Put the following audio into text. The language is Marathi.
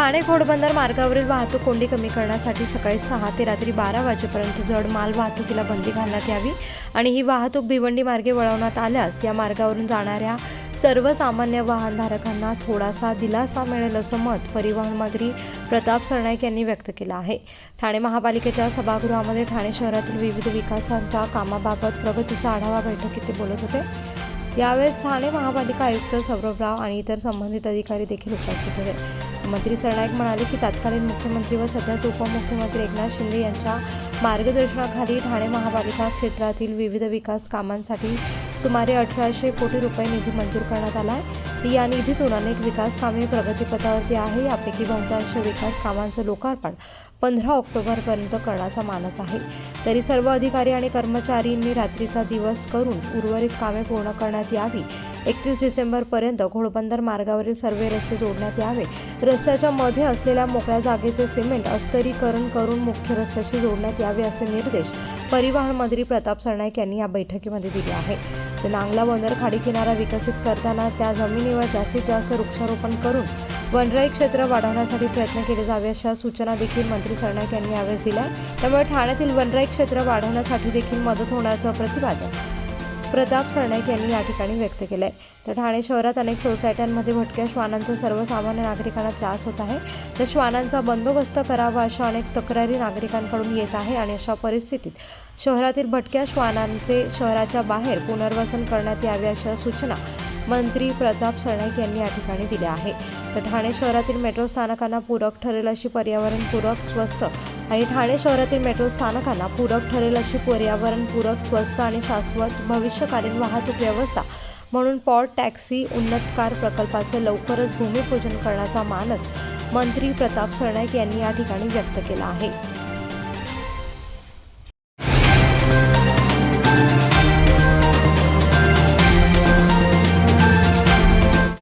ठाणे घोडबंदर मार्गावरील वाहतूक कोंडी कमी करण्यासाठी सकाळी सहा ते रात्री बारा वाजेपर्यंत जड माल वाहतुकीला बंदी घालण्यात यावी आणि ही वाहतूक भिवंडी मार्गे वळवण्यात आल्यास या मार्गावरून जाणाऱ्या सर्वसामान्य वाहनधारकांना थोडासा दिलासा मिळेल असं मत परिवहन मंत्री प्रताप सरनाईक यांनी व्यक्त केलं आहे. ठाणे महापालिकेच्या सभागृहामध्ये ठाणे शहरातील विविध विकासांच्या कामाबाबत प्रगतीचा आढावा बैठकीत ते बोलत होते. यावेळेस ठाणे महापालिका आयुक्त सौरभ राव आणि इतर संबंधित अधिकारी देखील उपस्थित होते. मंत्री सरनाईक म्हणाले की तत्कालीन मुख्यमंत्री व सध्याचे उपमुख्यमंत्री एकनाथ शिंदे यांच्या मार्गदर्शनाखाली ठाणे महापालिका क्षेत्रातील विविध विकास कामांसाठी सुमारे अठराशे कोटी रुपये निधी मंजूर करण्यात आला आहे. या निधीतून अनेक विकास कामे प्रगतीपथावरती आहे. यापैकी बहुतांश विकास कामांचं लोकार्पण पंधरा ऑक्टोबरपर्यंत करण्याचा मानस आहे. तरी सर्व अधिकारी आणि कर्मचारींनी रात्रीचा दिवस करून उर्वरित कामे पूर्ण करण्यात यावी. एकतीस डिसेंबरपर्यंत घोडबंदर मार्गावरील सर्व रस्ते जोडण्यात यावे. रस्त्याच्या मध्ये असलेल्या मोकळ्या जागेचे सिमेंट अस्तरीकरण करून मुख्य रस्त्याशी जोडण्यात यावे असे निर्देश परिवहन मंत्री प्रताप सरनाईक यांनी या बैठकीमध्ये दिले आहे नांगला बंदर खाडी किनारा विकसित करताना त्या जमिनीवर जास्तीत जास्त वृक्षारोपण करून वनराई क्षेत्र वाढवण्यासाठी प्रयत्न केले जावे अशा सूचना देखील मंत्री सरनाईक यांनी यावेळेस दिल्या. त्यामुळे ठाण्यातील वनराई क्षेत्र वाढवण्यासाठी देखील मदत होण्याचं प्रतिपादन प्रताप सरनाईक यांनी या ठिकाणी व्यक्त केलं आहे तर ठाणे शहरात अनेक सोसायट्यांमध्ये भटक्या श्वानांचा सर्वसामान्य नागरिकांना त्रास होत आहे. तर श्वानांचा बंदोबस्त करावा अशा अनेक तक्रारी नागरिकांकडून येत आहे आणि अशा परिस्थितीत शहरातील भटक्या श्वानांचे शहराच्या बाहेर पुनर्वसन करण्यात यावे अशा सूचना मंत्री प्रताप सरनाईक यांनी या ठिकाणी दिल्या आहे. तर ठाणे शहरातील मेट्रो स्थानकांना पूरक ठरेल अशी पर्यावरणपूरक स्वस्त आणि ठाणे शहरातील मेट्रो स्थानकांना पूरक ठरेल अशी पर्यावरणपूरक स्वस्त आणि शाश्वत भविष्यकालीन वाहतूक व्यवस्था म्हणून पॉट टॅक्सी उन्नत कार प्रकल्पाचे लवकरच भूमिपूजन करण्याचा मानस मंत्री प्रताप सरनाईक यांनी या ठिकाणी व्यक्त केला आहे.